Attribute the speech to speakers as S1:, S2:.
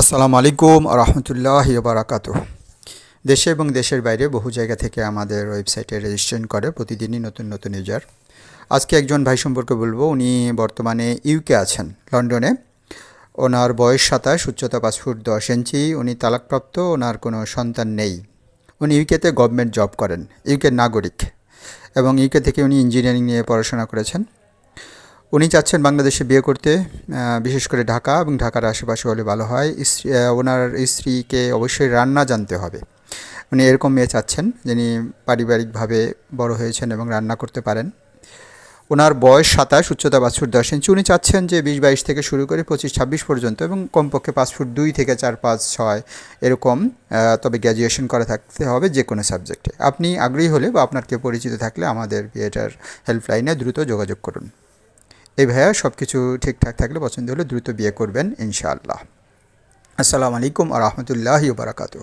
S1: আসসালামু আলাইকুম রহমতুল্লাহ বারাকাতু দেশে এবং দেশের বাইরে বহু জায়গা থেকে আমাদের ওয়েবসাইটে রেজিস্ট্রেশন করে প্রতিদিনই নতুন নতুন ইউজার। আজকে একজন ভাই সম্পর্কে বলব, উনি বর্তমানে ইউকে আছেন, লন্ডনে। ওনার বয়স সাতাশ, উচ্চতা পাঁচ ফুট দশ ইঞ্চি, উনি তালাকপ্রাপ্ত, ওনার কোনো সন্তান নেই। উনি ইউকেতে গভর্নমেন্ট জব করেন, ইউকের নাগরিক। এবং ইউকে থেকে উনি ইঞ্জিনিয়ারিং নিয়ে পড়াশোনা করেছেন। উনি চাচ্ছেন বাংলাদেশে বিয়ে করতে বিশেষ করে ঢাকা এবং ঢাকার আশেপাশে হলে ভালো হয়। ওনার স্ত্রীকে অবশ্যই রান্না জানতে হবে। উনি এরকম মেয়ে চাচ্ছেন যিনি পারিবারিকভাবে বড় হয়েছেন এবং রান্না করতে পারেন। ওনার বয়স সাতাশ, উচ্চতা পাঁচ ফুট দশ ইঞ্চি। উনি চাচ্ছেন যে বিশ, বাইশ থেকে শুরু করে পঁচিশ, ছাব্বিশ পর্যন্ত এবং কমপক্ষে পাঁচ ফুট দুই থেকে চার, পাঁচ, ছয় এরকম তবে গ্র্যাজুয়েশন করে থাকতে হবে যে কোনো সাবজেক্টে আপনি আগ্রহী হলে বা আপনার কেউ পরিচিত থাকলে আমাদের বিয়েটার হেল্পলাইনে দ্রুত যোগাযোগ করুন। এই ভাইয়া সব কিছু ঠিকঠাক থাকলে পছন্দ হলে দ্রুত বিয়ে করবেন, ইনশাআল্লাহ। আসসালামু আলাইকুম আ রহমতুল্লাহি বারাকাতু